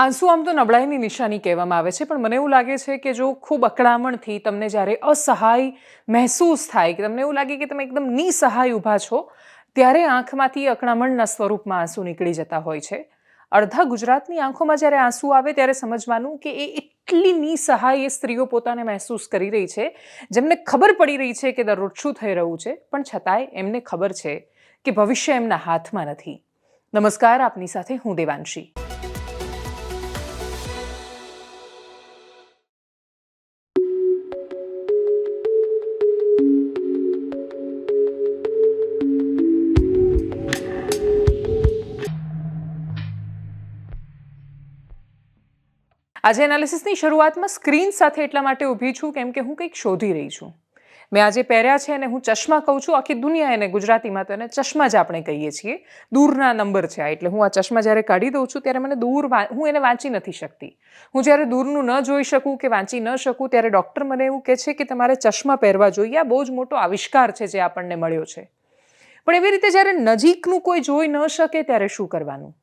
આંસુ આમ તો નબળાઈની નિશાની કહેવામાં આવે છે, પણ મને એવું લાગે છે કે જો ખૂબ અકળામણથી તમને જ્યારે અસહાય મહેસૂસ થાય, કે તમને એવું લાગે કે તમે એકદમ નિસહાય ઊભા છો, ત્યારે આંખમાંથી અકળામણના સ્વરૂપમાં આંસુ નીકળી જતા હોય છે. અડધા ગુજરાતની આંખોમાં જ્યારે આંસુ આવે ત્યારે સમજવાનું કે એ એટલી નિસહાય એ સ્ત્રીઓ પોતાને મહેસૂસ કરી રહી છે, જેમને ખબર પડી રહી છે કે દરરોજ શું થઈ રહ્યું છે, પણ છતાંય એમને ખબર છે કે ભવિષ્ય એમના હાથમાં નથી. નમસ્કાર, આપની સાથે હું દેવાંશી. આજે એનાલિસિસની શરૂઆતમાં સ્ક્રીન સાથે એટલા માટે ઊભી છું કેમ કે હું કંઈક શોધી રહી છું. મેં આજે પહેર્યા છે અને હું ચશ્મા કહું છું, આખી દુનિયા એને ગુજરાતીમાં તો એને ચશ્મા જ આપણે કહીએ છીએ. દૂરના નંબર છે આ, એટલે હું આ ચશ્મા જ્યારે કાઢી દઉં છું ત્યારે મને દૂર હું એને વાંચી નથી શકતી. હું જ્યારે દૂરનું ન જોઈ શકું કે વાંચી ન શકું ત્યારે ડૉક્ટર મને એવું કહે છે કે તમારે ચશ્મા પહેરવા જોઈએ, આ બહુ જ મોટો આવિષ્કાર છે જે આપણને મળ્યો છે. પણ એવી રીતે જ્યારે નજીકનું કોઈ જોઈ ન શકે ત્યારે શું કરવાનું?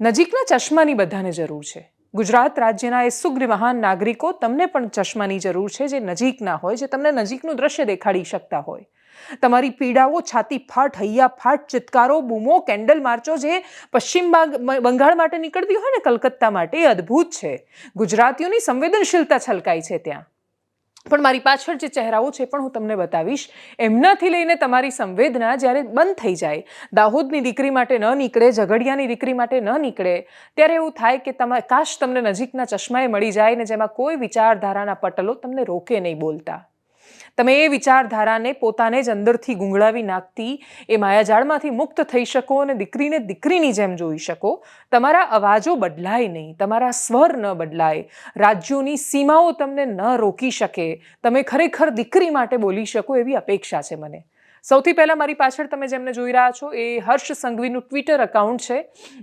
નજીકના ચશ્માની બધાને જરૂર છે. ગુજરાત રાજ્યના એ સુગ્ર મહાન નાગરિકો તમને પણ ચશ્માની જરૂર છે જે નજીકના હોય, જે તમને નજીકનું દ્રશ્ય દેખાડી શકતા હોય. તમારી પીડાઓ છાતી ફાટ, હૈયા ફાટ, ચિત્કારો, બૂમો, કેન્ડલ માર્ચો જે પશ્ચિમ બાગ- બંગાળ માટે નીકળતી હોય ને કલકત્તા માટે એ અદ્ભુત છે. ગુજરાતીઓની સંવેદનશીલતા છલકાય છે ત્યાં. પણ મારી પાછળ જે ચહેરાઓ છે પણ હું તમને બતાવીશ. એમનાથી લઈને તમારી સંવેદના જ્યારે બંધ થઈ જાય, દાહોદની દીકરી માટે ન નીકળે, ઝઘડિયાની દીકરી માટે ન નીકળે, ત્યારે એવું થાય કે તમે, કાશ તમને નજીકના ચશ્માએ મળી જાય ને જેમાં કોઈ વિચારધારાના પટલો તમને રોકે નહીં બોલતા. તમે એ વિચારધારાને પોતાને જ અંદરથી ગુંગળાવી નાખતી, એ માયાજાળમાંથી મુક્ત થઈ શકો અને દીકરીને દીકરીની જેમ જોઈ શકો. તમારા અવાજો બદલાય નહીં, તમારા સ્વર ન બદલાય, રાજ્યોની સીમાઓ તમને ન રોકી શકે. તમે ખરેખર દીકરી માટે બોલી શકો એવી અપેક્ષા છે મને. સૌથી પહેલાં મારી પાછળ તમે જેમને જોઈ રહ્યા છો, એ હર્ષ સંઘવીનું ટ્વિટર એકાઉન્ટ છે.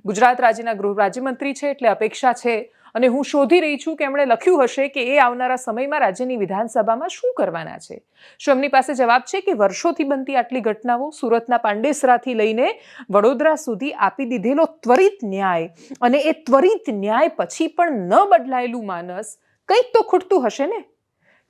ગુજરાત રાજ્યના ગૃહ રાજ્યમંત્રી છે, એટલે અપેક્ષા છે અને હું શોધી રહી છું કે એમણે લખ્યું હશે કે એ આવનારા સમયમાં રાજ્યની વિધાનસભામાં શું કરવાના છે. શું એમની પાસે જવાબ છે કે વર્ષોથી બનતી આટલી ઘટનાઓ સુરતના પાંડેસરાથી લઈને વડોદરા સુધી આપી દીધેલો ત્વરિત ન્યાય અને એ ત્વરિત ન્યાય પછી પણ ન બદલાયેલું માનસ કંઈક તો ખૂટતું હશે ને?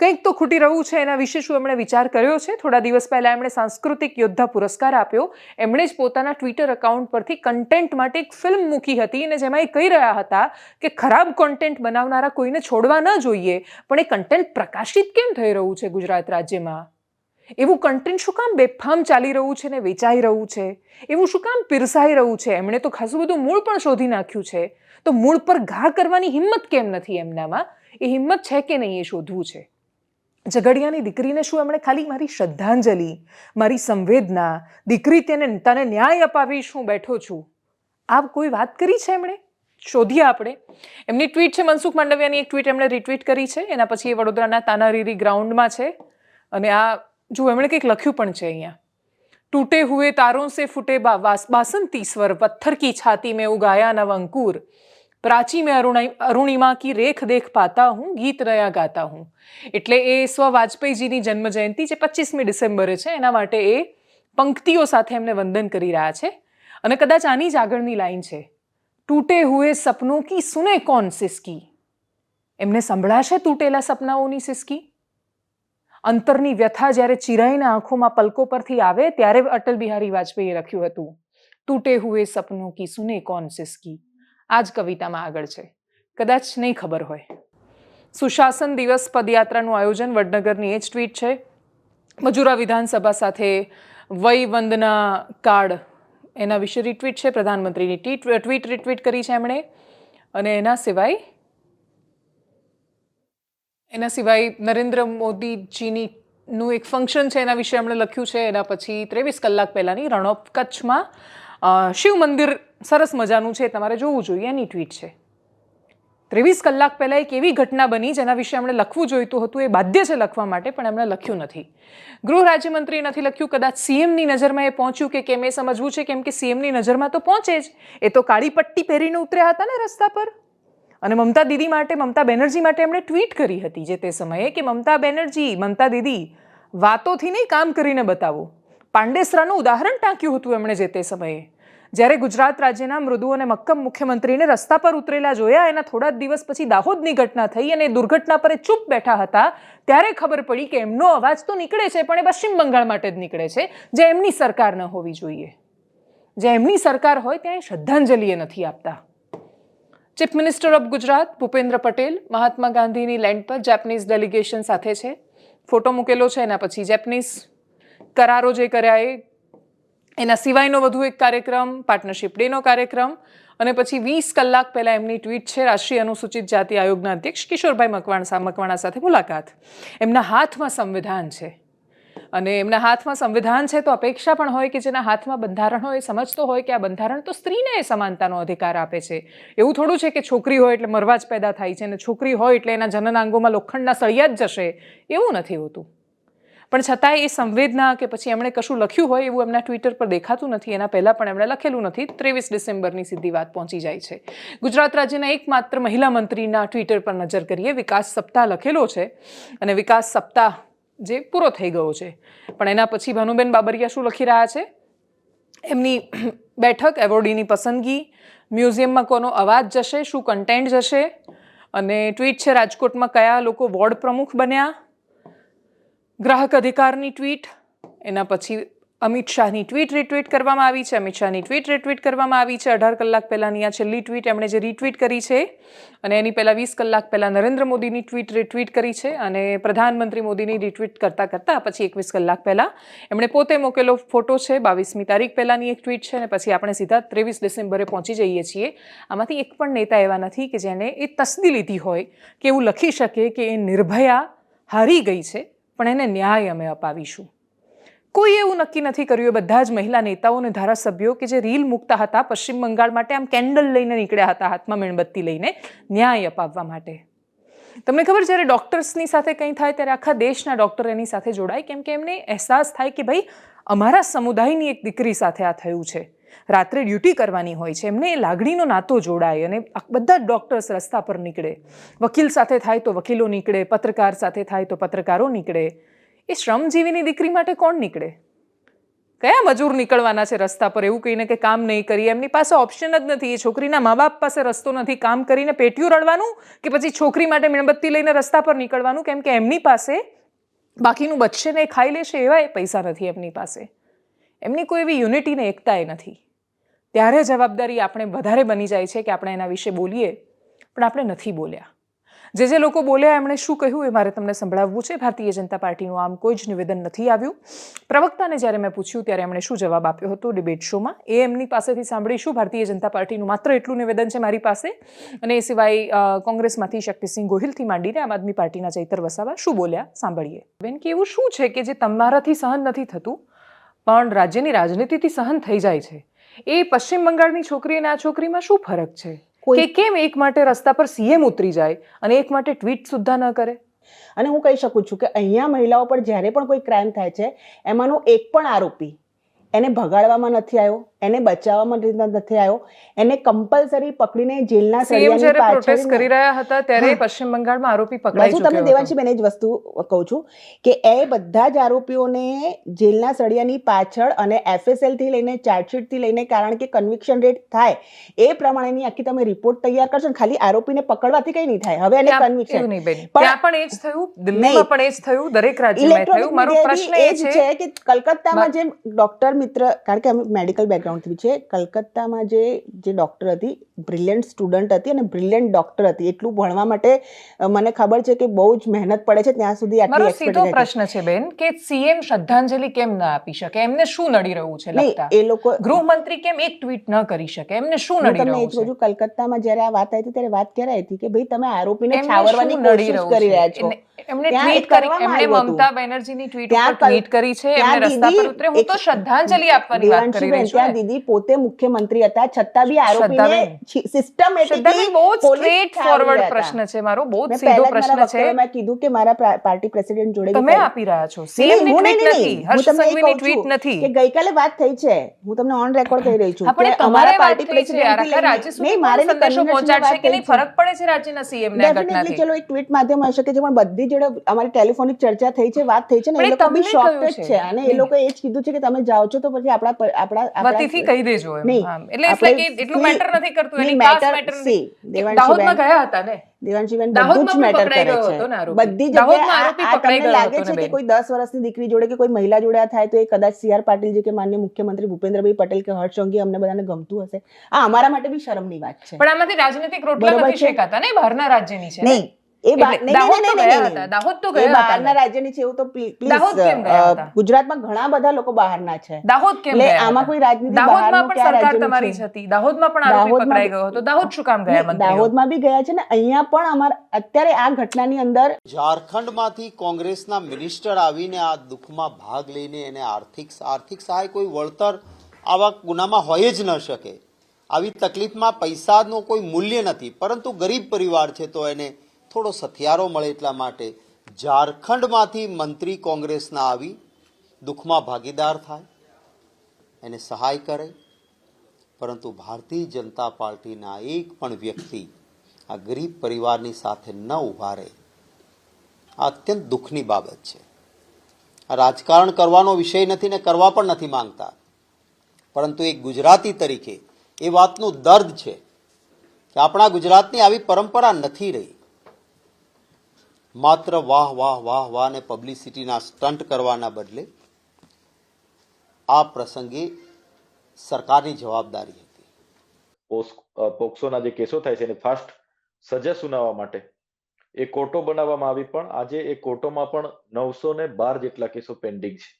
કંઈક તો ખૂટી રહ્યું છે એના વિશે શું એમણે વિચાર કર્યો છે? થોડા દિવસ પહેલાં એમણે સાંસ્કૃતિક યોદ્ધા પુરસ્કાર આપ્યો. એમણે જ પોતાના ટ્વિટર એકાઉન્ટ પરથી કન્ટેન્ટ માટે એક ફિલ્મ મૂકી હતી અને જેમાં એ કહી રહ્યા હતા કે ખરાબ કોન્ટેન્ટ બનાવનારા કોઈને છોડવા ન જોઈએ, પણ એ કન્ટેન્ટ પ્રકાશિત કેમ થઈ રહ્યું છે ગુજરાત રાજ્યમાં? એવું કન્ટેન્ટ શું કામ બેફામ ચાલી રહ્યું છે ને વેચાઈ રહ્યું છે? એવું શું કામ પીરસાઈ રહ્યું છે? એમણે તો ખાસું બધું મૂળ પણ શોધી નાખ્યું છે. તો મૂળ પર ઘા કરવાની હિંમત કેમ નથી એમનામાં? એ હિંમત છે કે નહીં એ શોધવું છે? ઝઘડિયાની દીકરીને શું એમણે ખાલી મારી શ્રદ્ધાંજલિ મારી સંવેદના દીકરી તેને તને ન્યાય અપાવીશ હું બેઠો છું આ કોઈ વાત કરી છે એમણે શોધીએ આપણે એમની ટ્વીટ છે મનસુખ માંડવિયાની એક ટ્વીટ એમણે રિટ્વીટ કરી છે એના પછી એ વડોદરાના તાનારીરી ગ્રાઉન્ડમાં છે અને આ જો એમણે કંઈક લખ્યું પણ છે અહીંયા टूटे हुए तारों से फूटे बा, वास- बासंती स्वर पत्थर की छाती में उगाया नव अंकुर પ્રાચી મેં અરુણિમા કી રેખ દેખ પાતા હું, ગીત રહ્યા ગાતા હું. એટલે એ સ્વ વાજપેયીજીની જન્મ જયંતિ જે પચીસમી ડિસેમ્બરે છે, એના માટે એ પંક્તિઓ સાથે એમને વંદન કરી રહ્યા છે. અને કદાચ આની જ આગળની લાઈન છે. તૂટે હુએ સપનો કી, સુને કોણ સિસ્કી? એમને સંભળાશે તૂટેલા સપનાઓની સિસ્કી? અંતરની વ્યથા જ્યારે ચિરાઈના આંખોમાં પલકો પરથી આવે, ત્યારે અટલ બિહારી વાજપેયીએ લખ્યું હતું, તૂટે હુએ સપનો કી, સુને કોણ સિસ્કી? આ જ કવિતામાં આગળ છે. કદાચ નહીં ખબર હોય. સુશાસન દિવસ પદયાત્રાનું આયોજન વડનગરની એ જ ટ્વીટ છે. મજૂરા વિધાનસભા સાથે વય વંદના કાર્ડ એના વિશે રિટ્વીટ છે. પ્રધાનમંત્રીની ટી ટ્વીટ રિટ્વીટ કરી છે એમણે. અને એના સિવાય એના સિવાય નરેન્દ્ર મોદીજીની નું એક ફંક્શન છે એના વિશે એમણે લખ્યું છે. એના પછી ત્રેવીસ કલાક પહેલાંની રણોપ કચ્છમાં શિવ મંદિર સરસ મજાનું છે, તમારે જોવું જોઈએ, એની ટ્વીટ છે. ત્રેવીસ કલાક પહેલાં એક એવી ઘટના બની, જેના વિશે એમણે લખવું જોઈતું હતું, એ બાધ્ય છે લખવા માટે, પણ એમણે લખ્યું નથી. ગૃહ રાજ્યમંત્રીએ નથી લખ્યું, કદાચ સીએમની નજરમાં એ પહોંચ્યું કે કેમ, એ સમજવું છે કેમ કે સીએમની નજરમાં તો પહોંચે જ. એ તો કાળી પટ્ટી પહેરીને ઉતર્યા હતા ને રસ્તા પર. અને મમતા દીદી માટે, મમતા બેનર્જી માટે એમણે ટ્વીટ કરી હતી, જે તે સમયે કે મમતા બેનર્જી, મમતા દીદી, વાતોથી નહીં, કામ કરીને બતાવો. પાંડેસરાનું ઉદાહરણ ટાંક્યું હતું એમણે જે તે સમયે. જ્યારે ગુજરાત રાજ્યના મૃદુ અને મક્કમ મુખ્યમંત્રીને રસ્તા પર ઉતરેલા જોયા, એના થોડા દિવસ પછી દાહોદની ઘટના થઈ અને એ દુર્ઘટના પર ચૂપ બેઠા હતા, ત્યારે ખબર પડી કે એમનો અવાજ તો નીકળે છે, પણ એ પશ્ચિમ બંગાળ માટે જ નીકળે છે, જે એમની સરકાર ન હોવી જોઈએ. જે એમની સરકાર હોય ત્યાં શ્રદ્ધાંજલિ નથી આપતા. Chief minister of Gujarat Bhupendra Patel Mahatma ગાંધીની લેન્ડ પર જેપનીઝ ડેલિગેશન સાથે છે. ફોટો મૂકેલો છે, એના પછી જેપનીઝ કરારો જે કર્યા એ, એના સિવાયનો વધુ એક કાર્યક્રમ પાર્ટનરશિપ ડેનો કાર્યક્રમ, અને પછી વીસ કલાક પહેલાં એમની ટ્વીટ છે, રાષ્ટ્રીય અનુસૂચિત જાતિ આયોગના અધ્યક્ષ કિશોરભાઈ મકવાણા મકવાણા સાથે મુલાકાત. એમના હાથમાં સંવિધાન છે. અને એમના હાથમાં સંવિધાન છે તો અપેક્ષા પણ હોય કે જેના હાથમાં બંધારણ હોય સમજતો હોય કે આ બંધારણ તો સ્ત્રીને સમાનતાનો અધિકાર આપે છે. એવું થોડું છે કે છોકરી હોય એટલે મરવા જ પેદા થાય છે અને છોકરી હોય એટલે એના જનનાંગોમાં લોખંડના સળિયા જ જશે. એવું નથી હોતું. પણ છતાંય એ સંવેદના કે પછી એમણે કશું લખ્યું હોય એવું એમના ટ્વિટર પર દેખાતું નથી. એના પહેલાં પણ એમણે લખેલું નથી. ત્રેવીસ ડિસેમ્બરની સીધી વાત પહોંચી જાય છે. ગુજરાત રાજ્યના એકમાત્ર મહિલા મંત્રીના ટ્વિટર પર નજર કરીએ. વિકાસ સપ્તાહ લખેલો છે અને વિકાસ સપ્તાહ જે પૂરો થઈ ગયો છે. પણ એના પછી ભાનુબેન બાબરિયા શું લખી રહ્યા છે? એમની બેઠક, એવોર્ડીની પસંદગી, મ્યુઝિયમમાં કોનો અવાજ જશે, શું કન્ટેન્ટ જશે અને ટ્વીટ છે રાજકોટમાં કયા લોકો વોર્ડ પ્રમુખ બન્યા? ગ્રાહક અધિકારની ટ્વીટ, એના પછી અમિત શાહની ટ્વીટ રિટ્વીટ કરવામાં આવી છે. અમિત શાહની ટ્વીટ રિટ્વીટ કરવામાં આવી છે. અઢાર કલાક પહેલાંની આ છેલ્લી ટ્વીટ એમણે જે રીટ્વીટ કરી છે, અને એની પહેલાં વીસ કલાક પહેલાં નરેન્દ્ર મોદીની ટ્વીટ રિટ્વીટ કરી છે, અને પ્રધાનમંત્રી મોદીની રિટ્વીટ કરતાં કરતાં પછી એકવીસ કલાક પહેલાં એમણે પોતે મૂકેલો ફોટો છે. બાવીસમી તારીખ પહેલાંની એક ટ્વીટ છે, અને પછી આપણે સીધા ત્રેવીસ ડિસેમ્બરે પહોંચી જઈએ છીએ. આમાંથી એક પણ નેતા એવા નથી કે જેને એ તસદી લીધી હોય કે એવું લખી શકે કે એ નિર્ભયા હારી ગઈ છે. પણ એને ન્યાય અમે અપાવીશું. કોઈ એવું નક્કી નથી કર્યું એ બધા જ મહિલા નેતાઓ અને ધારાસભ્યો કે જે રીલ મૂકતા હતા પશ્ચિમ બંગાળ માટે, આમ કેન્ડલ લઈને નીકળ્યા હતા હાથમાં મીણબત્તી લઈને, ન્યાય અપાવવા માટે. તમને ખબર જ્યારે ડૉક્ટર્સની સાથે કંઈ થાય ત્યારે આખા દેશના ડૉક્ટર એની સાથે જોડાય, કેમ કે એમને અહેસાસ થાય કે ભાઈ, અમારા સમુદાયની એક દીકરી સાથે આ થયું છે. રાત્રે ડ્યુટી કરવાની હોય છે. એમને એ લાગણીનો નાતો જોડાય અને બધા જ ડૉક્ટર્સ રસ્તા પર નીકળે. વકીલ સાથે થાય તો વકીલો નીકળે, પત્રકાર સાથે થાય તો પત્રકારો નીકળે. એ શ્રમજીવીની દીકરી માટે કોણ નીકળે? કયા મજૂર નીકળવાના છે રસ્તા પર? એવું કહીને કે કામ નહીં કરીએ. એમની પાસે ઓપ્શન જ નથી. એ છોકરીના મા બાપ પાસે રસ્તો નથી. કામ કરીને પેટીયું રડવાનું કે પછી છોકરી માટે મીણબત્તી લઈને રસ્તા પર નીકળવાનું? કેમ કે એમની પાસે બાકીનું બચશે ને ખાઈ લેશે એવા એ પૈસા નથી એમની પાસે. એમની કોઈ એવી યુનિટી ને એકતા નથી. ત્યારે જવાબદારી આપણે વધારે બની જાય છે કે આપણે એના વિશે બોલીએ, પણ આપણે નથી બોલ્યા. જે જે લોકો બોલ્યા, એમણે શું કહ્યું એ મારે તમને સંભળાવવું છે. ભારતીય જનતા પાર્ટીનું આમ કોઈ જ નિવેદન નથી આવ્યું. પ્રવક્તાને જ્યારે મેં પૂછ્યું, ત્યારે એમણે શું જવાબ આપ્યો હતો ડિબેટ શોમાં? એ એમની પાસેથી સાંભળીશું. ભારતીય જનતા પાર્ટીનું માત્ર એટલું નિવેદન છે મારી પાસે. અને એ સિવાય કોંગ્રેસમાંથી શક્તિસિંહ ગોહિલથી માંડીને આમ આદમી પાર્ટીના ચૈતર વસાવા શું બોલ્યા? સાંભળીએ. બેન, કે એવું શું છે કે જે તમારાથી સહન નથી થતું? પણ રાજ્યની રાજનીતિથી સહન થઈ જાય છે. એ પશ્ચિમ બંગાળની છોકરી અને આ છોકરીમાં શું ફરક છે? કે કેમ એક માટે રસ્તા પર સીએમ ઉતરી જાય અને એક માટે ટ્વીટ સુદ્ધા ન કરે? અને હું કહી શકું છું કે અહીંયા મહિલાઓ પર જ્યારે પણ કોઈ ક્રાઇમ થાય છે એમાંનો એક પણ આરોપી એને ભગાડવામાં નથી આવ્યો એને બચાવવામાં નથી આવ્યો એને કમ્પલસરી પકડીને જેલના સળિયાની પાછળ કરી રહ્યા હતા ત્યારે પશ્ચિમ બંગાળમાં આરોપી પકડાઈ ચૂક્યો તમને દેવાંશી બેન એ જ વસ્તુ કહું છું કે એ બધા જ આરોપીઓને જેલના સળિયાની પાછળ અને એફએસએલથી લઈને ચાર્જશીટથી લઈને કારણ કે કન્વિક્શન રેટ થાય એ પ્રમાણેની આખી તમે રિપોર્ટ તૈયાર કરશો ને ખાલી આરોપીને પકડવાથી કઈ નહીં થાય. હવે એને કન્વિક્શન ત્યાં પણ એ જ થયું. દિલ્હીમાં પણ એ જ થયું. દરેક રાજ્યમાં થયું. મારો પ્રશ્ન એ છે છે કે કલકત્તામાં જે ડોક્ટર મિત્ર કારણ કે અમે મેડિકલ બેકગ્રાઉન્ડથી છે કલકત્તામાં જે જે ડૉક્ટર હતી બ્રિલિયન્ટ સ્ટુડન્ટ હતી અને બ્રિલિયન્ટ ડૉક્ટર હતી. એટલું ભણવા માટે મને ખબર છે કે બહુ જ મહેનત પડે છે ત્યાં સુધી આટલી સીધો પ્રશ્ન છે બેન કે સીએમ શ્રદ્ધાંજલિ કેમ ના આપી શકે? એમને શું નડી રહ્યું છે એ લોકો ગૃહમંત્રી કેમ એક ટ્વીટ ન કરી શકે? એમને શું નડી રહ્યું છે? છું કલકત્તામાં જ્યારે આ વાત આવી હતી ત્યારે વાત ક્યારે આવી હતી કે ભાઈ તમે આરોપીને છાવરવાની કોશિશ કરી રહ્યા છો? એમને- એમને ટ્વીટ કરી એમણે મમતા બેનર્જીની ટ્વીટ પર ટ્વીટ કરી છે એમને રસ્તા પર ઉતરે. હું તો એક- શ્રદ્ધાંજલિ આપવાની વાત કરી રહી છું દીદી પોતે મુખ્યમંત્રી હતા છતાં બી આરોપીને. સિસ્ટમેટિકલી બહુ સ્ટ્રેટ ફોરવર્ડ પ્રશ્ન છે મારો બહુ સીધો પ્રશ્ન છે. મેં કીધું કે મારા પાર્ટી પ્રેસિડેન્ટ જોડે તમે આપી રહ્યા છો. સેમ હું ટ્વીટ નથી. હર્ષ સંઘવીની ટ્વીટ નથી. કે ગઈકાલે વાત થઈ છે. હું તમને ઓન રેકોર્ડ કહી રહી છું કે અમારા પાર્ટી લઈને- રાજ્ય સુધી મારે સંદેશો પહોંચાડશે કે નહીં. ફરક પડે છે રાજ્યના સીએમ ને ઘટનાથી. ચલો એક ટ્વીટ માધ્યમ હોઈ શકે છે પણ બધી જોડે અમારી ટેલિફોનિક ચર્ચા થઈ છે વાત થઈ છે ને એ લોકો બી છે? છે. અને એ લોકો એ જ કીધું છે કે તમે જાઓ છો તો પછી આપણા આપણા વતીથી કહી દેજો એમ. એટલે it's આપણે like એ એટલું મેટર નથી કરતું. એની કાસ્ટ મેટર see, દાહોદમાં ગયા હતા ને? દેવાંશીબેન બધું જ મેટર કરે છે. બધી જગ્યાએ આ- તમને લાગે છે કે કોઈ દસ વર્ષની દીકરી જોડે કે કોઈ મહિલા જોડે આ થાય તો એ કદાચ સીઆર પાટીલ જે કે માન્ય મુખ્યમંત્રી ભૂપેન્દ્રભાઈ પટેલ કે હર્ષ અમને બધાને ગમતું હશે. આ અમારા માટે બી શરમની વાત છે. પણ આમાંથી રાજનીતિક રોટલા નથી. શેકાતા ને? બહારના રાજ્યની છે. નહીં. એ દાહોદ તો ગયા નહીં, હતા, નહીં. દાહોદ તો એ ગયા હતા બહારના રાજ્યની છે એવું તો પ્લી- please, દાહોદ કેમ ગયા અ, હતા? ગુજરાતમાં ઘણા બધા લોકો બહારના છે. દાહોદ કેમ એટલે આમાં કોઈ રાજનીતિ દાહોદમાં પણ સરકાર તમારી હતી. દાહોદમાં પણ આરોપી પકડાઈ ગયો હતો. દાહોદ શું કામ ગયા મંત્રીઓ? દાહોદમાં બી ગયા છે ને અહીંયા પણ અમારા અત્યારે આ ઘટનાની અંદર ઝારખંડમાંથી કોંગ્રેસના મિનિસ્ટર આવીને આ દુઃખમાં ભાગ લઈને એને આર્થિક આર્થિક સહાય કોઈ વળતર આવા ગુનામાં હોય જ ન શકે. આવી તકલીફમાં પૈસાનો કોઈ મૂલ્ય નથી. પરંતુ ગરીબ પરિવાર છે તો એને થોડો સથિયારો મળે એટલા માટે ઝારખંડમાંથી મંત્રી કોંગ્રેસના આવી દુઃખમાં ભાગીદાર થાય, એને સહાય કરે. પરંતુ ભારતીય જનતા પાર્ટીના એક પણ વ્યક્તિ આ ગરીબ પરિવારની સાથે ન ઊભા રહે. આ અત્યંત દુઃખની બાબત છે. રાજકારણ કરવાનો વિષય નથી ને કરવા પણ નથી માંગતા. પરંતુ એક ગુજરાતી તરીકે એ વાતનું દર્દ છે કે આપણા ગુજરાતની આવી પરંપરા નથી રહી. માત્ર વાહ વાહ વાહ વાહ ને પબ્લિસિટીના સ્ટન્ટ કરવાના બદલે આ પ્રસંગે સરકારની જવાબદારી હતી. પોક્સોના જે કેસો થાય છે એને ફાસ્ટ સજા સુનાવવા માટે એ કોર્ટો બનાવવામાં આવી પણ આજે એ કોર્ટોમાં પણ નવસો ને બાર જેટલા કેસો પેન્ડિંગ છે.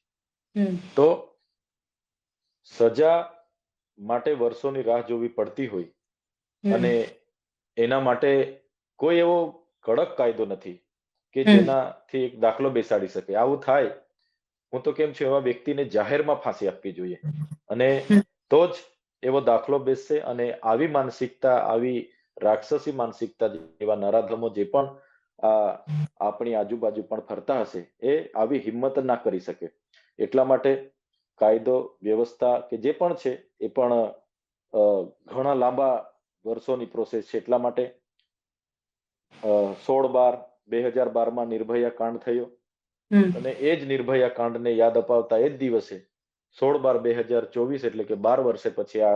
તો સજા માટે વર્ષોની રાહ જોવી પડતી હોય અને એના માટે કોઈ એવો કડક કાયદો નથી. કે જેનાથી એક દાખલો બેસાડી શકે. આવું થાય હું તો કેમ છું એવા વ્યક્તિને જાહેરમાં ફાંસી આપવી જોઈએ. અને તો જ એવો દાખલો બેસશે અને આવી માનસિકતા આવી રાક્ષસી માનસિકતા જેવા નરાધમો જે પણ આપણી આજુબાજુ પણ ફરતા હશે એ આવી હિંમત ના કરી શકે. એટલા માટે કાયદો વ્યવસ્થા કે જે પણ છે એ પણ ઘણા લાંબા વર્ષોની પ્રોસેસ છે. એટલા માટે સોળ બાર બે હજાર બારમાં નિર્ભયા કાંડ થયો. અને એ જ નિર્ભયા કાંડને યાદ અપાવતા એ જ દિવસે સોળ બાર બે હજાર ચોવીસ એટલે કે બાર વર્ષે પછી આ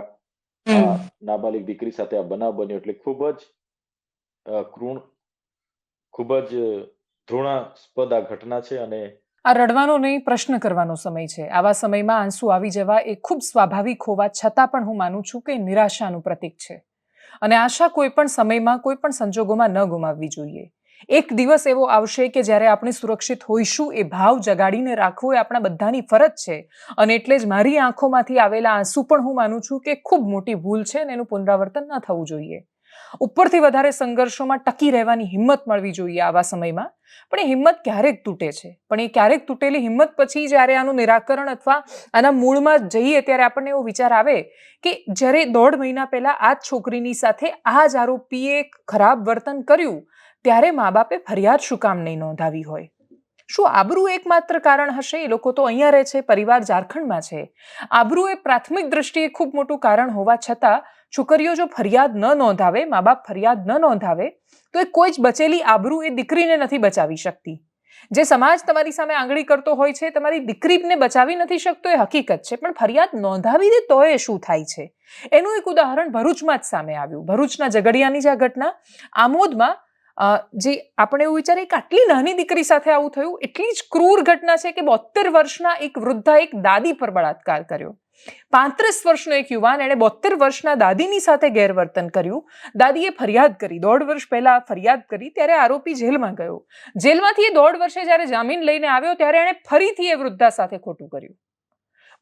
નાબાલિગ દીકરી સાથે આ બનાવ બન્યો એટલે ખૂબ જ કૃણ ખૂબ જ ધૃણાસ્પદ આ ઘટના છે અને આ રડવાનો નહીં પ્રશ્ન કરવાનો સમય છે. આવા સમયમાં આંસુ આવી જવા એ ખૂબ સ્વાભાવિક હોવા છતાં પણ હું માનું છું કે નિરાશાનું પ્રતીક છે. અને આશા કોઈ પણ સમયમાં કોઈ પણ સંજોગોમાં ન ગુમાવવી જોઈએ. એક દિવસ એવો આવશે કે જ્યારે આપણે સુરક્ષિત હોઈશું, એ ભાવ જગાડીને રાખવો એ આપણા બધાની ફરજ છે. અને એટલે જ મારી આંખોમાંથી આવેલા આંસુ પણ હું માનું છું કે ખૂબ મોટી ભૂલ છે અને એનું પુનરાવર્તન ન થવું જોઈએ. ઉપરથી વધારે સંઘર્ષોમાં ટકી રહેવાની હિંમત મળવી જોઈએ આવા સમયમાં. પણ એ હિંમત ક્યારેક તૂટે છે. પણ એ ક્યારેક તૂટેલી હિંમત પછી જ્યારે આનું નિરાકરણ અથવા આના મૂળમાં જઈએ ત્યારે આપણને એવો વિચાર આવે કે જ્યારે દોઢ મહિના પહેલા આ છોકરીની સાથે આ જ આરોપીએ ખરાબ વર્તન કર્યું ત્યારે મા બાપે ફરિયાદ શું કામ નહીં નોંધાવી હોય? શું આબરૂ એકમાત્ર કારણ હશે? એ લોકો તો અહીંયા રહે છે, પરિવાર ઝારખંડમાં છે. આબરૂ એ પ્રાથમિક દ્રષ્ટિએ ખૂબ મોટું કારણ હોવા છતાં, છોકરીઓ જો ફરિયાદ ન નોંધાવે મા બાપ ફરિયાદ ન નોંધાવે, તો એ કોઈ જ બચેલી આબરૂ એ દીકરીને નથી બચાવી શકતી. જે સમાજ તમારી સામે આંગળી કરતો હોય છે, તમારી દીકરીને બચાવી નથી શકતો એ હકીકત છે, પણ ફરિયાદ નોંધાવી દે તો એ શું થાય છે? એનું એક ઉદાહરણ ભરૂચમાં જ સામે આવ્યું. ભરૂચના ઝઘડિયાની જે આ ઘટના આમોદમાં જે આપણે એવું વિચારીએ કે આટલી નાની દીકરી સાથે આવું થયું, એટલી જ ક્રૂર ઘટના છે કે બોતેર વર્ષના એક વૃદ્ધા એક દાદી પર બળાત્કાર કર્યો. પાંત્રીસ વર્ષનો એક યુવાન એણે બોતેર વર્ષના દાદીની સાથે ગેરવર્તન કર્યું. દાદીએ ફરિયાદ કરી. દોઢ વર્ષ પહેલા ફરિયાદ કરી, ત્યારે આરોપી જેલમાં ગયો. જેલમાંથી એ દોઢ વર્ષે જ્યારે જામીન લઈને આવ્યો, ત્યારે એણે ફરીથી એ વૃદ્ધા સાથે ખોટું કર્યું.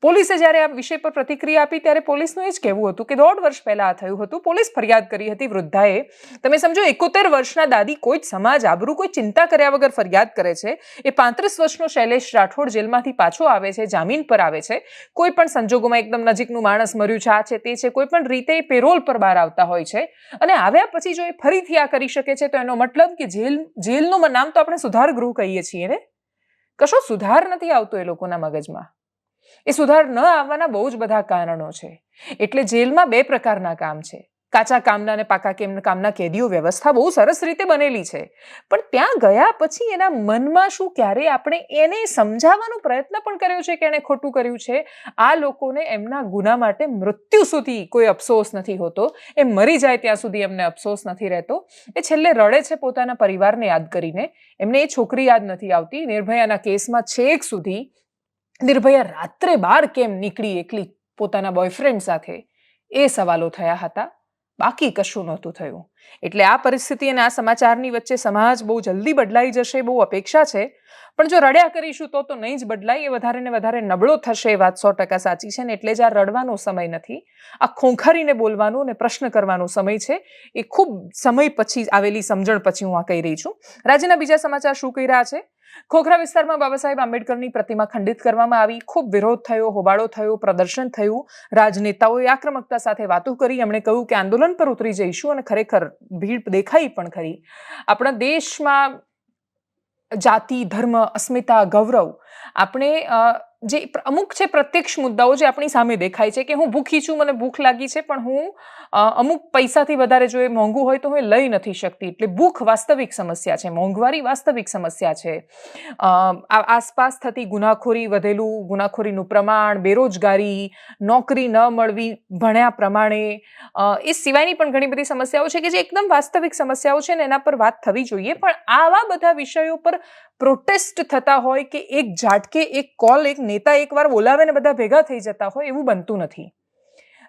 પોલીસે જ્યારે આ વિષય પર પ્રતિક્રિયા આપી ત્યારે પોલીસનું એ જ કહેવું હતું કે દોઢ વર્ષ પહેલા આ થયું હતું. પોલીસ ફરિયાદ કરી હતી વૃદ્ધાએ. તમે સમજો, એકોતેર વર્ષના દાદી કોઈ જ સમાજ આબરૂ, કોઈ ચિંતા કર્યા વગર ફરિયાદ કરે છે. એ પાંત્રીસ વર્ષનો શૈલેષ રાઠોડ જેલમાંથી પાછો આવે છે, જામીન પર આવે છે. કોઈ પણ સંજોગોમાં એકદમ નજીકનું માણસ મર્યું છે, આ છે, તે છે, કોઈ પણ રીતે પેરોલ પર બહાર આવતા હોય છે. અને આવ્યા પછી જો એ ફરીથી આ કરી શકે છે, તો એનો મતલબ કે જેલ, જેલનું નામ તો આપણે સુધાર ગૃહ કહીએ છીએ ને? કશો સુધાર નથી આવતો એ લોકોના મગજમાં. એ સુધાર ન આવવાના બહુ જ બધા કારણો છે. એટલે જેલમાં બે પ્રકારના કામ છે. કાચા કામના અને પાકા કેમ કામના કેદીઓ વ્યવસ્થા બહુ સરસ રીતે બનેલી છે. પણ ત્યાં ગયા પછી એના મનમાં શું, ક્યારે આપણે એને સમજાવવાનો પ્રયત્ન પણ કર્યો છે કે એણે ખોટું કર્યું છે? આ લોકોને એમના ગુના માટે મૃત્યુ સુધી કોઈ અફસોસ નથી હોતો. એ મરી જાય ત્યાં સુધી એમને અફસોસ નથી રહેતો. એ છેલ્લે રડે છે પોતાના પરિવારને યાદ કરીને. એમને એ છોકરી યાદ નથી આવતી. નિર્ભયાના કેસમાં છેક સુધી નિર્ભયા રાત્રે બહાર કેમ નીકળી એકલી પોતાના બોયફ્રેન્ડ સાથે? એ સવાલો થયા હતા. બાકી કશું નહોતું થયું. એટલે આ પરિસ્થિતિ અને આ સમાચારની વચ્ચે સમાજ બહુ જલ્દી બદલાઈ જશે, બહુ અપેક્ષા છે. પણ જો રડ્યા કરીશું તો તો નહીં જ બદલાય, એ વધારે ને વધારે નબળો થશે એ વાત સો ટકા સાચી છે ને એટલે જ આ રડવાનો સમય નથી. આ ખોંખારીને બોલવાનો અને પ્રશ્ન કરવાનો સમય છે. એ ખૂબ સમય પછી, આવેલી સમજણ પછી હું આ કહી રહી છું. રાજ્યના બીજા સમાચાર શું કહી રહ્યા છે? ખોખરા વિસ્તારમાં બાબા સાહેબ આંબેડકરની પ્રતિમા ખંડિત કરવામાં આવી. ખૂબ વિરોધ થયો, હોબાળો થયો, પ્રદર્શન થયું. રાજનેતાઓએ આક્રમકતા સાથે વાતો કરી. એમણે કહ્યું કે આંદોલન પર ઉતરી જઈશું અને ખરેખર ભીડ દેખાઈ પણ ખરી. આપણા દેશમાં જાતિ, ધર્મ, અસ્મિતા, ગૌરવ આપણે જે અમુક છે પ્રત્યક્ષ મુદ્દાઓ જે આપણી સામે દેખાય છે કે હું ભૂખી છું, મને ભૂખ લાગી છે, પણ હું અમુક પૈસાથી વધારે જો એ મોંઘું હોય તો હું એ લઈ નથી શકતી. એટલે ભૂખ વાસ્તવિક સમસ્યા છે, મોંઘવારી વાસ્તવિક સમસ્યા છે. આસપાસ થતી ગુનાખોરી, વધેલું ગુનાખોરીનું પ્રમાણ, બેરોજગારી, નોકરી ન મળવી ભણ્યા પ્રમાણે એ સિવાયની પણ ઘણી બધી સમસ્યાઓ છે કે જે એકદમ વાસ્તવિક સમસ્યાઓ છે ને એના પર વાત થવી જોઈએ. પણ આવા બધા વિષયો પર પ્રોટેસ્ટ થતા હોય કે એક ઝાટકે એક કોલ, એક નેતા એકવાર બોલાવે ને બધા ભેગા થઈ જતા હોય એવું બનતું નથી.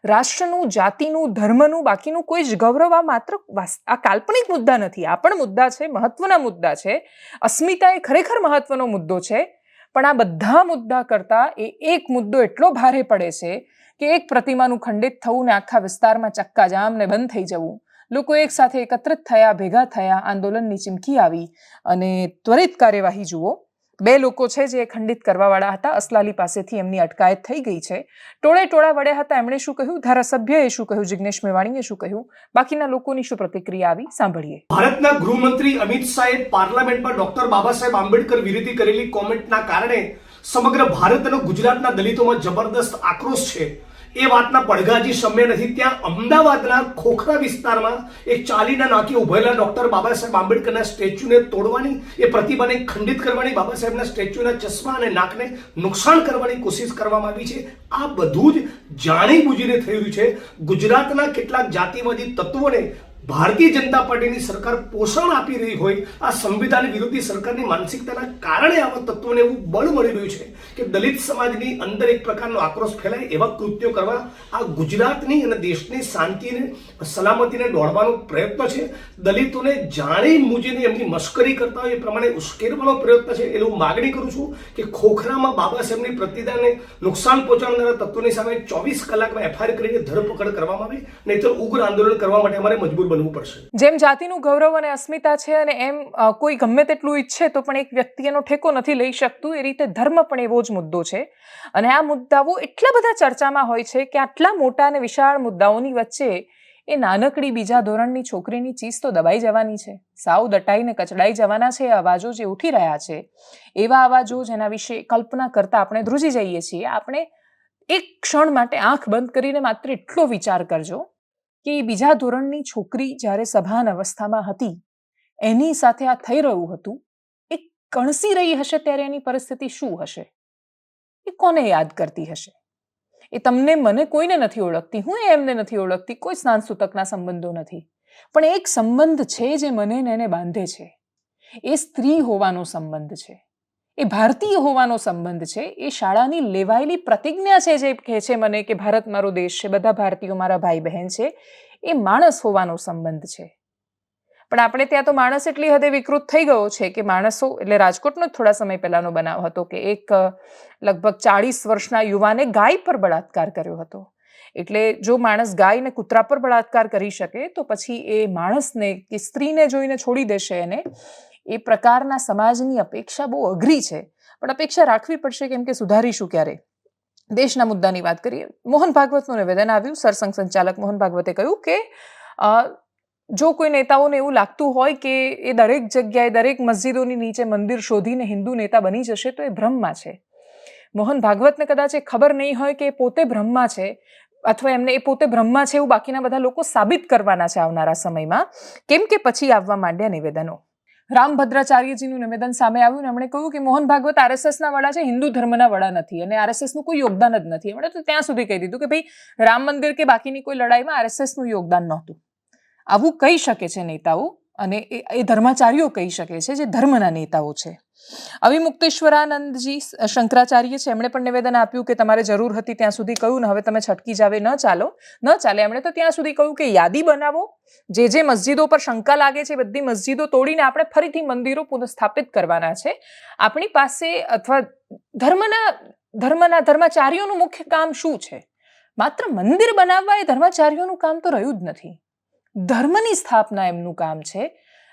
રાષ્ટ્રનું, જાતિનું, ધર્મનું, બાકીનું કોઈ જ ગૌરવ આ માત્ર આ કાલ્પનિક મુદ્દા નથી. આ પણ મુદ્દા છે, મહત્વના મુદ્દા છે. અસ્મિતા એ ખરેખર મહત્વનો મુદ્દો છે, પણ આ બધા મુદ્દા કરતાં એ એક મુદ્દો એટલો ભારે પડે છે કે એક પ્રતિમાનું ખંડિત થવું ને આખા વિસ્તારમાં ચક્કાજામ ને બંધ થઈ જવું. લોકો એક સાથે એકત્રિત થયા, ભેગા થયા, આંદોલનની ચીમકી આવી અને ત્વરિત કાર્યવાહી જુઓ. બે લોકો છે જે ખંડિત કરવાવાળા હતા. અસલાલી પાસેથી એમની અટકાયત થઈ ગઈ છે. ટોળે ટોળા વડ્યા હતા. એમણે શું કહ્યું? ધારાસભ્યએ શું કહ્યું? જિગ્નેશ મેવાણીએ શું કહ્યું? બાકીના લોકોની શું પ્રતિક્રિયા આવી? સાંભળીએ. ભારતના ગૃહમંત્રી અમિત શાહે પાર્લામેન્ટમાં ડોક્ટર બાબા સાહેબ આંબેડકર વિરોધી કરેલી કોમેન્ટના કારણે સમગ્ર ભારત અને ગુજરાતના દલિતોમાં જબરદસ્ત આક્રોશ છે. એ વાતના પડઘાજી શમ્ય નથી. ત્યાં અમદાવાદના ખોખરા વિસ્તારમાં એક ચાલીના નાકે ઉભેલા ડોક્ટર બાબા સાહેબ આંબેડકરના સ્ટેચ્યુને તોડવાની, એ પ્રતિભાને ખંડિત કરવાની, બાબા સાહેબના સ્ટેચ્યુના ચશ્મા અને નાકને નુકસાન કરવાની કોશિશ કરવામાં આવી છે. આ બધું જ જાણી બુજીને થઈ રહ્યું છે. ગુજરાતના કેટલાક જાતિવાદી તત્વોને ભારતીય જનતા પાર્ટીની સરકાર પોષણ આપી રહી હોય, આ સંવિધાન વિરોધી સરકારની માનસિકતાના કારણે આવા તત્વોને એવું બળ મળી રહ્યું છે કે દલિત સમાજની અંદર એક પ્રકારનો આક્રોશ ફેલાય એવા કૃત્યો કરવા આ ગુજરાતની અને દેશની શાંતિને, સલામતીને દોડવાનો પ્રયત્ન છે. દલિતોને જાણી મૂજીને એમની મશ્કરી કરતા હોય એ પ્રમાણે ઉશ્કેરવાનો પ્રયત્ન છે. એવું માગણી કરું છું કે ખોખરામાં બાબા સાહેબની પ્રતિદાને નુકસાન પહોંચાડનારા તત્વોની સામે ચોવીસ કલાકમાં એફઆઈઆર કરીને ધરપકડ કરવામાં આવે, નહીતર ઉગ્ર આંદોલન કરવા માટે અમારે મજબૂર બનવું પડશે જેમ જાતિનું ગૌરવ અને અસ્મિતા છે અને એમ કોઈ ગમે તેટલું ઈચ્છે તો પણ એક વ્યક્તિ એનો ઠેકો નથી લઈ શકતું. એ રીતે ધર્મ પણ એવો જ મુદ્દો છે. અને આ મુદ્દાઓ એટલા બધા ચર્ચામાં હોય છે કે આટલા મોટા અને વિશાળ મુદ્દાઓની વચ્ચે એ નાનકડી બીજા ધોરણની છોકરીની ચીજ તો દબાઈ જવાની છે. સાવ દટાઈને કચડાઈ જવાના છે, અવાજો જે ઉઠી રહ્યા છે. એવા અવાજો જેના વિશે કલ્પના કરતા આપણે ધ્રુજી જઈએ છીએ. આપણે એક ક્ષણ માટે આંખ બંધ કરીને માત્ર એટલો વિચાર કરજો. કે એ બીજા ધોરણની છોકરી જ્યારે સભાન અવસ્થામાં હતી, એની સાથે આ થઈ રહ્યું હતું, એ કણસી રહી હશે ત્યારે એની પરિસ્થિતિ શું હશે? એ કોને યાદ કરતી હશે? એ તમને મને કોઈને નથી ઓળખતી, હું એમને નથી ઓળખતી, કોઈ સ્નાન સૂતકના સંબંધો નથી. પણ એક સંબંધ છે જે મને એને બાંધે છે. એ સ્ત્રી હોવાનો સંબંધ છે. એ ભારતીય હોવાનો સંબંધ છે, એ શાળાની લેવાયેલી પ્રતિજ્ઞા છે જે કહે છે મને કે ભારત મારો દેશ છે, બધા ભારતીયો મારા ભાઈ બહેન છે, એ માણસ હોવાનો સંબંધ છે. પણ આપણે ત્યાં તો માણસ એટલી હદે વિકૃત થઈ ગયો છે કે માણસો, એટલે રાજકોટનો જ થોડા સમય પહેલાનો બનાવ હતો કે એક, લગભગ ચાળીસ વર્ષના યુવાને ગાય પર બળાત્કાર કર્યો હતો. એટલે જો માણસ ગાય ને કૂતરા પર બળાત્કાર કરી શકે, તો પછી એ માણસને કે સ્ત્રીને જોઈને છોડી દેશે એને. એ પ્રકારના સમાજની અપેક્ષા બહુ અઘરી છે. પણ અપેક્ષા રાખવી પડશે કેમ કે સુધારીશું ક્યારે? દેશના મુદ્દાની વાત કરીએ. મોહન ભાગવતનું નિવેદન આવ્યું. સરસંઘ સંચાલક મોહન ભાગવતે કહ્યું કે જો કોઈ નેતાઓને એવું લાગતું હોય કે એ દરેક જગ્યાએ દરેક મસ્જિદોની નીચે મંદિર શોધીને હિન્દુ નેતા બની જશે, તો એ ભ્રમમાં છે. મોહન ભાગવતને કદાચ એ ખબર નહીં હોય કે પોતે ભ્રમમાં છે, અથવા એમને એ પોતે બ્રહ્મા છે એવું બાકીના બધા લોકો સાબિત કરવાના છે આવનારા સમયમાં. કેમ કે પછી આવવા માંડ્યા નિવેદનો. રામભદ્રાચાર્યજીનું નિવેદન સામે આવ્યું ને એમણે કહ્યું કે મોહન ભાગવત આરએસએસના વડા છે હિન્દુ ધર્મના વડા નથી અને આરએસએસનું કોઈ યોગદાન જ નથી. એમણે તો ત્યાં સુધી કહી દીધું કે ભાઈ, રામ મંદિર કે બાકીની કોઈ લડાઈમાં આરએસએસનું યોગદાન નહોતું. આવું કહી શકે છે નેતાઓ અને એ ધર્માચાર્યો કહી શકે છે જે ધર્મના નેતાઓ છે. અવિમુક્તેશ્વરાનંદજી શંકરાચાર્ય છે, એમણે પણ નિવેદન આપ્યું કે તમારે જરૂર હતી ત્યાં સુધી કહ્યું, ને હવે તમે છટકી જાવે ન ચાલો, ન ચાલે. એમણે તો ત્યાં સુધી કહ્યું કે યાદી બનાવો, જે જે મસ્જિદો પર શંકા લાગે છે બધી મસ્જિદો તોડીને આપણે ફરીથી મંદિરો પુનઃસ્થાપિત કરવાના છે. આપણી પાસે અથવા ધર્મના ધર્મના ધર્માચાર્યોનું મુખ્ય કામ શું છે? માત્ર મંદિર બનાવવા એ ધર્માચાર્યોનું કામ તો રહ્યું જ નથી. ધર્મની સ્થાપના એમનું કામ છે.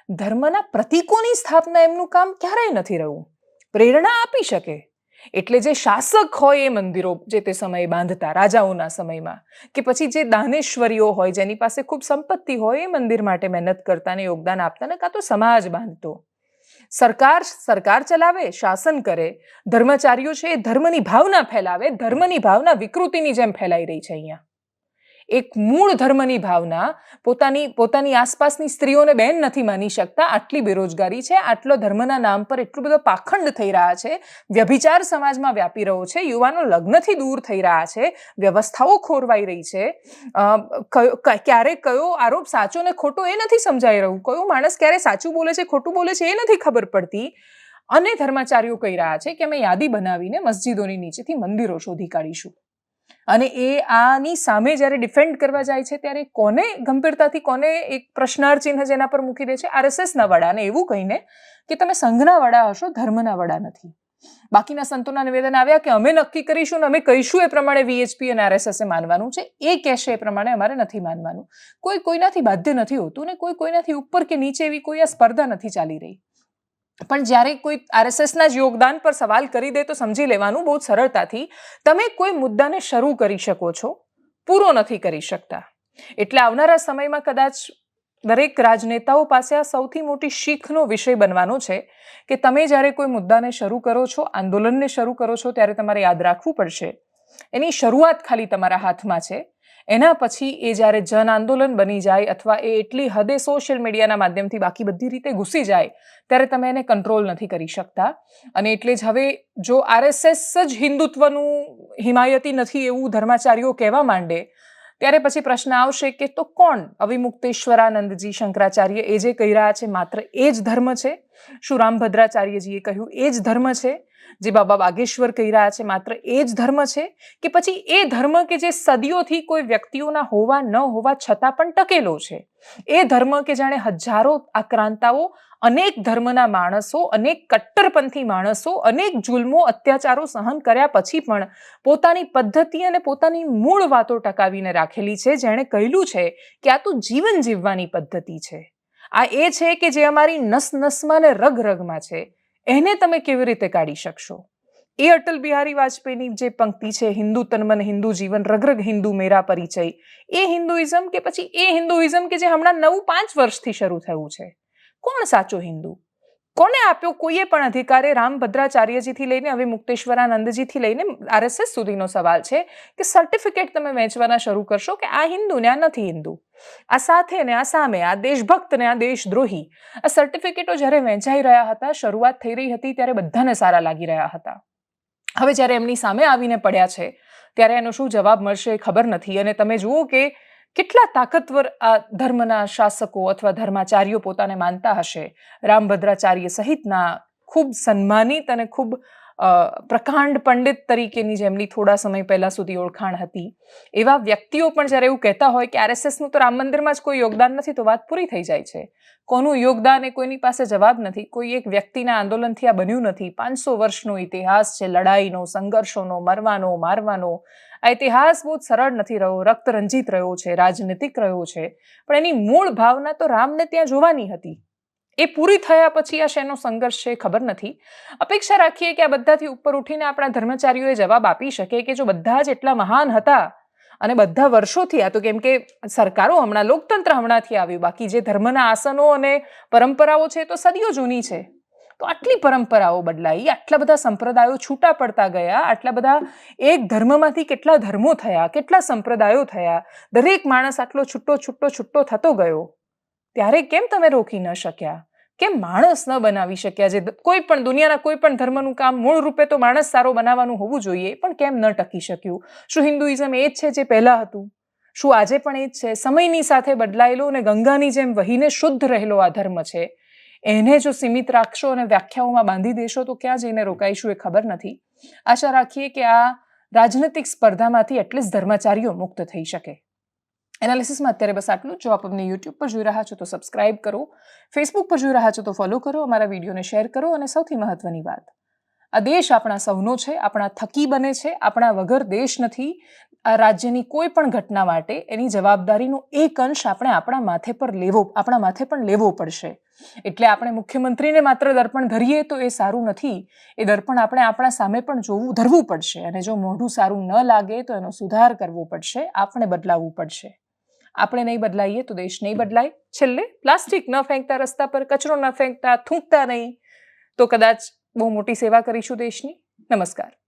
ધર્મના પ્રતીકોની સ્થાપના એમનું કામ ક્યારેય નથી રહ્યું. પ્રેરણા આપી શકે. એટલે જે શાસક હોય એ મંદિરો જે તે સમયે બાંધતા, રાજાઓના સમયમાં, કે પછી જે દાનેશ્વરીઓ હોય, જેની પાસે ખૂબ સંપત્તિ હોય, એ મંદિર માટે મહેનત કરતા ને યોગદાન આપતા ને કાં તો સમાજ બાંધતો. સરકાર સરકાર ચલાવે, શાસન કરે, ધર્મચારીઓ છે એ ધર્મની ભાવના ફેલાવે, ધર્મની ભાવના વિકૃતિની જેમ ફેલાઈ રહી છે અહીંયા. એક મૂળ ધર્મની ભાવના, પોતાની પોતાની આસપાસની સ્ત્રીઓને બેન નથી માની શકતા, આટલી બેરોજગારી છે, આટલો ધર્મના નામ પર એટલો બધો પાખંડ થઈ રહ્યા છે, વ્યભિચાર સમાજમાં વ્યાપી રહ્યો છે, યુવાનો લગ્નથી દૂર થઈ રહ્યા છે, વ્યવસ્થાઓ ખોરવાઈ રહી છે. ક્યારે કયો આરોપ સાચો ને ખોટો એ નથી સમજાઈ રહ્યું. કયો માણસ ક્યારે સાચું બોલે છે, ખોટું બોલે છે એ નથી ખબર પડતી. અને ધર્માચાર્યો કહી રહ્યા છે કે અમે યાદી બનાવીને મસ્જિદોની નીચેથી મંદિરો શોધી કાઢીશું. અને એ આની સામે જ્યારે ડિફેન્ડ કરવા જાય છે, ત્યારે કોને ગંભીરતાથી, કોને એક પ્રશ્નાર્થ ચિહ્ન જેના પર મૂકી દે છે? આરએસએસના વડાને એવું કહીને કે તમે સંઘના વડા હશો, ધર્મના વડા નથી. બાકીના સંતોના નિવેદન આવ્યા કે અમે નક્કી કરીશું ને અમે કહીશું એ પ્રમાણે વીએચપી અને આરએસએસે માનવાનું છે. એ કહેશે એ પ્રમાણે અમારે નથી માનવાનું. કોઈ કોઈનાથી બાધ્ય નથી હોતું ને કોઈ કોઈનાથી ઉપર કે નીચે એવી કોઈ આ સ્પર્ધા નથી ચાલી રહી. પણ જ્યારે કોઈ આરએસએસના જ યોગદાન પર સવાલ કરી દે તો સમજી લેવાનું બહુ સરળતાથી. તમે કોઈ મુદ્દાને શરૂ કરી શકો છો, પૂરો નથી કરી શકતા. એટલે આવનારા સમયમાં કદાચ દરેક રાજનેતાઓ પાસે આ સૌથી મોટી શીખનો વિષય બનવાનો છે કે તમે જ્યારે કોઈ મુદ્દાને શરૂ કરો છો, આંદોલનને શરૂ કરો છો, ત્યારે તમારે યાદ રાખવું પડશે. એની શરૂઆત ખાલી તમારા હાથમાં છે. એના પછી એ જ્યારે જન આંદોલન બની જાય અથવા એ એટલી હદે સોશિયલ મીડિયાના માધ્યમથી બાકી બધી રીતે ઘૂસી જાય, ત્યારે તમે એને કંટ્રોલ નથી કરી શકતા. અને એટલે જ હવે જો આરએસએસ જ હિન્દુત્વનું હિમાયતી નથી એવું ધર્માચાર્યો કહેવા માંડે, ત્યારે પછી પ્રશ્ન આવશે કે તો કોણ અવિમુક્તેશ્વરાનંદજી શંકરાચાર્ય એ જે કહી રહ્યા છે માત્ર એ જ ધર્મ છે? શું રામભદ્રાચાર્યજીએ કહ્યું એ જ ધર્મ છે? જે બાબા બાગેશ્વર કહી રહ્યા છે, માત્ર એ જ ધર્મ છે કે પછી એ ધર્મ કે જે સદીઓથી કોઈ વ્યક્તિઓના હોવા ન હોવા છતાં પણ ટકેલો છે. એ ધર્મ કે જાણે હજારો આક્રાંતાઓ, અનેક ધર્મના માણસો, અનેક કટ્ટરપંથી માણસો, અનેક જુલ્મો અત્યાચારો સહન કર્યા પછી પણ પોતાની પદ્ધતિ અને પોતાની મૂળ વાતો ટકાવીને રાખેલી છે, જેણે કહેલું છે કે આ તો જીવન જીવવાની પદ્ધતિ છે. આ એ છે કે જે અમારી નસ નસમાં ને રગ રગમાં છે. એને તમે કેવી રીતે કાઢી શકશો? એ અટલ બિહારી વાજપેયીની જે પંક્તિ છે, હિન્દુ તનમન હિન્દુ જીવન રગરગ હિન્દુ મેરા પરિચય એ હિન્દુઇઝમ કે પછી એ હિન્દુઇઝમ કે જે હમણાં નવું પાંચ વર્ષથી શરૂ થયું છે? કોણ સાચો હિન્દુ? કોને આપ્યો? કોઈએ પણ અધિકારે રામભદ્રાચાર્યજીથી લઈને હવે મુક્તેશ્વરાનંદજીથી લઈને આરએસએસ સુધીનો સવાલ છે કે સર્ટિફિકેટ તમે વેચવાના શરૂ કરશો કે આ હિન્દુ ને આ નથી હિન્દુ? આ સાથે ને આ સામે, આ દેશભક્ત ને આ દેશદ્રોહી, આ સર્ટિફિકેટો જ્યારે વહેંચાઈ રહ્યા હતા, શરૂઆત થઈ રહી હતી ત્યારે બધાને સારા લાગી રહ્યા હતા. હવે જ્યારે એમની સામે આવીને પડ્યા છે, ત્યારે એનો શું જવાબ મળશે એ ખબર નથી અને તમે જુઓ કે કેટલા તાકતવર આ ધર્મના શાસકો અથવા ધર્માચાર્યો પોતાને માનતા હશે? રામભદ્રાચાર્ય સહિતના ખૂબ સન્માનિત અને ખૂબ પ્રકાંડ પંડિત તરીકેની જેમની થોડા સમય પહેલાં સુધી ઓળખાણ હતી. એવા વ્યક્તિઓ પણ જ્યારે એવું કહેતા હોય કે આરએસએસનું તો રામ મંદિરમાં જ કોઈ યોગદાન નથી તો વાત પૂરી થઈ જાય છે. કોનું યોગદાન એ કોઈની પાસે જવાબ નથી. કોઈ એક વ્યક્તિના આંદોલનથી આ બન્યું નથી. પાંચસો વર્ષનો ઇતિહાસ છે. લડાઈનો, સંઘર્ષોનો, મરવાનો, મારવાનો આ ઇતિહાસ બહુ સરળ નથી રહ્યો, રક્તરંજિત રહ્યો છે, રાજનીતિક રહ્યો છે. પણ એની મૂળ ભાવના તો રામને ત્યાં જોવાની હતી. એ પૂરી થયા પછી આ શેનો સંઘર્ષ છે ખબર નથી. અપેક્ષા રાખીએ કે આ બધાથી ઉપર ઉઠીને આપણા ધર્મચારીઓએ જવાબ આપી શકે કે જો બધા જ એટલા મહાન હતા અને બધા વર્ષોથી આ તો કેમ કે સરકારો હમણાં, લોકતંત્ર હમણાંથી આવ્યું, બાકી જે ધર્મના આસનો અને પરંપરાઓ છે તો સદીઓ જૂની છે. તો આટલી પરંપરાઓ બદલાઈ, આટલા બધા સંપ્રદાયો છૂટા પડતા ગયા, આટલા બધા એક ધર્મમાંથી કેટલા ધર્મો થયા, કેટલા સંપ્રદાયો થયા, દરેક માણસ આટલો છૂટો છૂટો છૂટો થતો ગયો. ત્યારે કેમ તમે રોકી ન શક્યા? કેમ માણસ ન બનાવી શક્યા જે કોઈ પણ દુનિયાના કોઈ પણ ધર્મનું કામ મૂળ રૂપે તો માણસ સારો બનાવવાનું હોવું જોઈએ, પણ કેમ ન ટકી શક્યું? શું હિન્દુઇઝમ એ જ છે જે પહેલાં હતું? શું આજે પણ એ જ છે? સમયની સાથે બદલાયેલો અને ગંગાની જેમ વહીને શુદ્ધ રહેલો આ ધર્મ છે? એને જો સીમિત રાખશો અને વ્યાખ્યાઓમાં બાંધી દેશો, તો ક્યાં જઈને રોકાઈશું એ ખબર નથી. આશા રાખીએ કે આ રાજનૈતિક સ્પર્ધામાંથી એટલીસ્ટ ધર્માચારીઓ મુક્ત થઈ શકે. એનાલિસિસમાં અત્યારે બસ આટલું જો. આપ અમને યુટ્યુબ પર જોઈ રહ્યા છો, તો સબસ્ક્રાઇબ કરો. ફેસબુક પર જોઈ રહ્યા છો, તો ફોલો કરો. અમારા વિડીયોને શેર કરો. અને સૌથી મહત્વની વાત, આ દેશ આપણા સૌનો છે, આપણા થકી બને છે, આપણા વગર દેશ નથી. આ રાજ્યની કોઈ પણ ઘટના માટે એની જવાબદારીનો એક અંશ આપણે આપણા માથે પર લેવો, આપણા માથે પણ લેવો પડશે. એટલે આપણે મુખ્યમંત્રીને માત્ર દર્પણ ધરીએ તો એ સારું નથી. એ દર્પણ આપણે આપણા સામે પણ જોવું, ધરવું પડશે. અને જો મોઢું સારું ન લાગે તો એનો સુધાર કરવો પડશે. આપણે બદલાવવું પડશે. આપણે નહીં બદલાઈએ તો દેશ નહીં બદલાય. છેલ્લે, પ્લાસ્ટિક ન ફેંકતા રસ્તા પર, કચરો ન ફેંકતા, થૂંકતા નહીં. તો કદાચ બહુ મોટી સેવા કરીશું દેશની. નમસ્કાર.